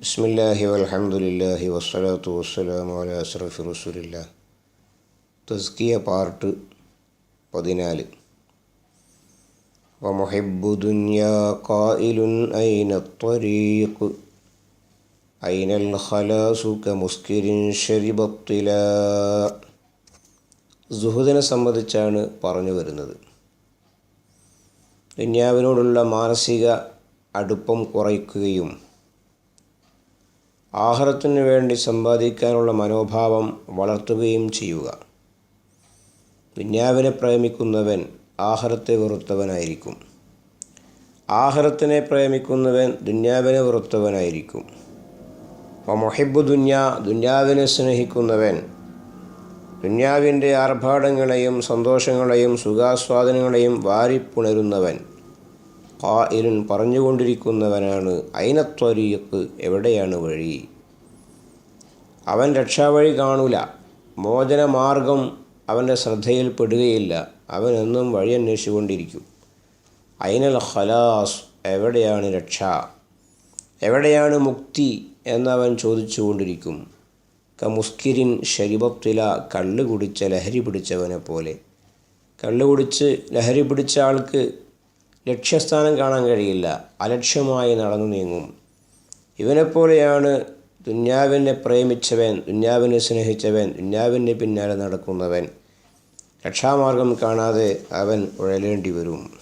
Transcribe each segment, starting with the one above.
بسم الله والحمد لله والصلاة والسلام على أشرف رسول الله തസ്കിയ part പതിനാല് ومحب دنيا قائل أين الطريق أين الخلاص كمسكر شرب الطلاء സുഹൃദിനെ സംബന്ധിച്ചാണ് പറഞ്ഞു വരുന്നത് ദുന്യാവിനോടുള്ള മാനസിക അടുപ്പം കുറയ്ക്കുകയും ആഹാരത്തിനു വേണ്ടി സമ്പാദിക്കാനുള്ള മനോഭാവം വളർത്തുകയും ചെയ്യുക. ദുന്യാവിനെ പ്രേമിക്കുന്നവൻ ആഹാരത്തെ വെറുത്തവനായിരിക്കും. ആഹാരത്തിനെ പ്രേമിക്കുന്നവൻ ദുന്യാവിനെ വെറുത്തവനായിരിക്കും. മൊഹിബു ദുന്യ ദുന്യാവിനെ സ്നേഹിക്കുന്നവൻ ദുന്യാവിന്റെ ആർഭാടങ്ങളെയും സന്തോഷങ്ങളെയും സുഖാസ്വാദനങ്ങളെയും വാരിപ്പുണരുന്നവൻ. ഖായിലുൻ പറഞ്ഞുകൊണ്ടിരിക്കുന്നവനാണ്. അയിനത്വരീക്ക് എവിടെയാണ് വഴി? അവൻ രക്ഷാവഴി കാണൂല. മോചനമാർഗം അവന്റെ ശ്രദ്ധയിൽപ്പെടുകയില്ല അവൻ എന്നും വഴി അന്വേഷിച്ചുകൊണ്ടിരിക്കും. ഐനൽ ഖലാസ് എവിടെയാണ് രക്ഷ? എവിടെയാണ് മുക്തി എന്നവൻ ചോദിച്ചുകൊണ്ടിരിക്കും. കമുസ്കിരിൻ ഷരിബത്തില കള്ള് കുടിച്ച ലഹരി പിടിച്ചവനെ പോലെ കള്ള് കുടിച്ച് ലഹരി പിടിച്ച ആൾക്ക് ലക്ഷ്യസ്ഥാനം കാണാൻ കഴിയില്ല. അലക്ഷ്യമായി നടന്നു നീങ്ങും. ഇവനെപ്പോലെയാണ് ദുന്യാവിനെ പ്രേമിച്ചവൻ ദുന്യാവിനെ സ്നേഹിച്ചവൻ ദുന്യാവിന്റെ പിന്നാലെ നടക്കുന്നവൻ. രക്ഷാമാർഗം കാണാതെ അവൻ ഉഴലേണ്ടി വരും.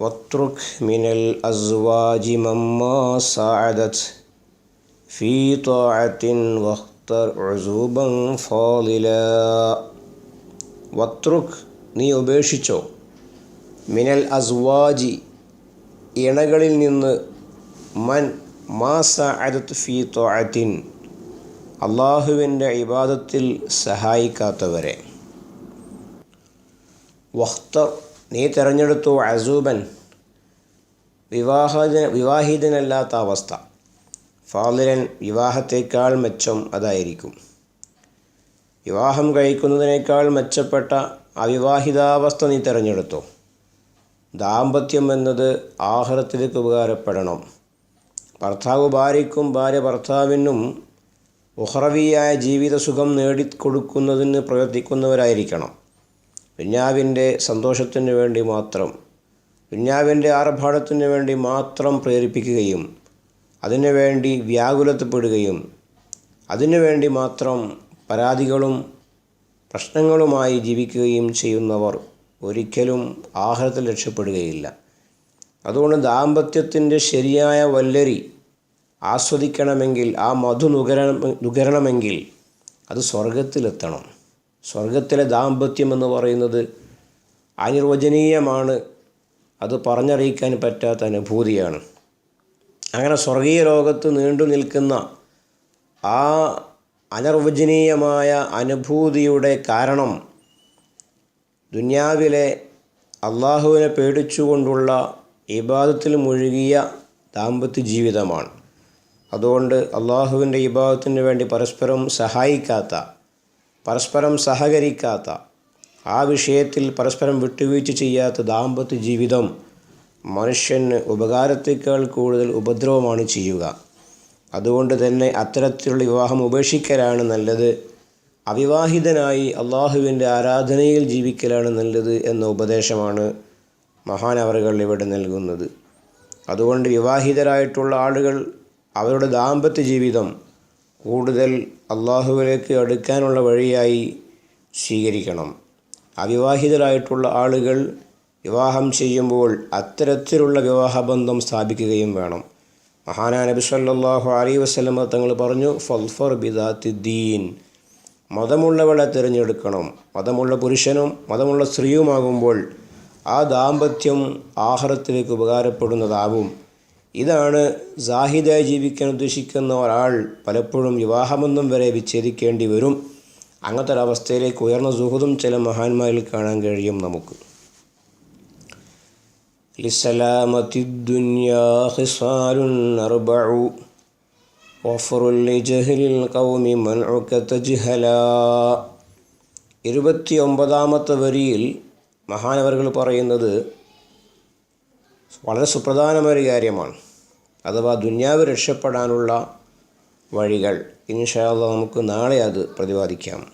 വത്രുഖ് മിനൽ അസ്വാജി സാദത് ഫീ ത്വാഅത്തിൻ വഖ്തർ ഉസൂബൻ ഫാദില. വത്രുഖ് നീ ഉപേക്ഷിച്ചോ? മിനൽ അസ്വാജി ഇണകളിൽ നിന്ന് മൻ മാസ അദത്ത് ഫി തൊഅത്തിൻ. അള്ളാഹുവിന്റെ ഇബാദത്തിൽ സഹായിക്കാത്തവരെ. വഖ്തർ നീ തിരഞ്ഞെടുത്തു അസൂബൻ. വിവാഹ വിവാഹിതനല്ലാത്ത അവസ്ഥ. ഫാദരൻ വിവാഹത്തേക്കാൾ മെച്ചം അതായിരിക്കും. വിവാഹം കഴിക്കുന്നതിനേക്കാൾ മെച്ചപ്പെട്ട അവിവാഹിതാവസ്ഥ നീ തിരഞ്ഞെടുത്തോ. ദാമ്പത്യം എന്നത് ആഹാരത്തിലേക്ക് ഉപകാരപ്പെടണം. ഭർത്താവ് ഭാര്യയ്ക്കും ഭാര്യ ഭർത്താവിനും ഉഹറവിയായ ജീവിത സുഖം നേടിക്കൊടുക്കുന്നതിന് പ്രവർത്തിക്കുന്നവരായിരിക്കണം. പിന്നാവിന്റെ സന്തോഷത്തിന് വേണ്ടി മാത്രം പിന്നാവിന്റെ ആർഭാടത്തിന് വേണ്ടി മാത്രം പ്രേരിപ്പിക്കുകയും അതിനുവേണ്ടി വ്യാകുലത്തപ്പെടുകയും അതിനുവേണ്ടി മാത്രം പരാതികളും പ്രശ്നങ്ങളുമായി ജീവിക്കുകയും ചെയ്യുന്നവർ ഒരിക്കലും ആഹാരത്തിൽ രക്ഷപ്പെടുകയില്ല. അതുകൊണ്ട് ദാമ്പത്യത്തിന്റെ ശരിയായ വല്ലരി ആസ്വദിക്കണമെങ്കിൽ ആ മധു നുകരണം നുകരണമെങ്കിൽ അത് സ്വർഗത്തിലെത്തണം സ്വർഗത്തിലെ ദാമ്പത്യം എന്ന് പറയുന്നത് അനിർവചനീയമാണ്. അത് പറഞ്ഞറിയിക്കാൻ പറ്റാത്ത അനുഭൂതിയാണ്. അങ്ങനെ സ്വർഗീയ ലോകത്ത് നീണ്ടു നിൽക്കുന്ന ആ അനിർവചനീയമായ അനുഭൂതിയുടെ കാരണം ദുന്യാവിലെ അള്ളാഹുവിനെ പേടിച്ചുകൊണ്ടുള്ള ഇബാദത്തിൽ മുഴുകിയ ദാമ്പത്യ ജീവിതമാണ്. അതുകൊണ്ട് അള്ളാഹുവിന്റെ ഇബാദത്തിന് വേണ്ടി പരസ്പരം സഹായിക്കാത്ത പരസ്പരം സഹകരിക്കാത്ത ആ വിഷയത്തിൽ പരസ്പരം വിട്ടുവീഴ്ച ചെയ്യാത്ത ദാമ്പത്യ ജീവിതം മനുഷ്യന് ഉപകാരത്തേക്കാൾ കൂടുതൽ ഉപദ്രവമാണ് ചെയ്യുക. അതുകൊണ്ട് തന്നെ അത്തരത്തിലുള്ള വിവാഹം ഉപേക്ഷിക്കലാണ് നല്ലത്. അവിവാഹിതനായി അള്ളാഹുവിന്റെ ആരാധനയിൽ ജീവിക്കലാണ് നല്ലത് എന്ന ഉപദേശമാണ് മഹാനവറുകൾ ഇവിടെ നൽകുന്നത്. അതുകൊണ്ട് വിവാഹിതരായിട്ടുള്ള ആളുകൾ അവരുടെ ദാമ്പത്യ ജീവിതം കൂടുതൽ അള്ളാഹുവിലേക്ക് അടുക്കാനുള്ള വഴിയായി സ്വീകരിക്കണം. അവിവാഹിതരായിട്ടുള്ള ആളുകൾ വിവാഹം ചെയ്യുമ്പോൾ അത്തരത്തിലുള്ള വിവാഹബന്ധം സ്ഥാപിക്കുകയും വേണം. മഹാനാ നബി സല്ലാഹു അലൈ വസ്ലമ തങ്ങൾ പറഞ്ഞു ഫൽഫർ ബിദാത്തിദ്ദീൻ. മതമുള്ളവളെ തിരഞ്ഞെടുക്കണം. മതമുള്ള പുരുഷനും മതമുള്ള സ്ത്രീയുമാകുമ്പോൾ ആ ദാമ്പത്യം ആഹാരത്തിലേക്ക് ഉപകാരപ്പെടുന്നതാവും. ഇതാണ് സാഹിദായി ജീവിക്കാൻ ഉദ്ദേശിക്കുന്ന ഒരാൾ പലപ്പോഴും വിവാഹമൊന്നും വരെ വിച്ഛേദിക്കേണ്ടി വരും. അങ്ങനത്തെ ഒരവസ്ഥയിലേക്ക് ഉയർന്ന സുഹൃതും ചില മഹാന്മാരിൽ കാണാൻ കഴിയും നമുക്ക്. ലിസലാമത്തി ദുന്യാ ഹിസാലുൻ അർബഉ. വഫറുൽ ലിജഹലിൽ ഖൗമി മൻഉക തജ്ഹല ഇരുപത്തി ഒമ്പതാമത്തെ വരിയിൽ മഹാനവറുകൾ പറയുന്നത് വളരെ സുപ്രധാനമായ ഒരു കാര്യമാണ്. അഥവാ ദുന്യാവ് രക്ഷപ്പെടാനുള്ള വഴികൾ. ഇൻഷാല്ല നമുക്ക് നാളെ അത് പ്രതിപാദിക്കാം.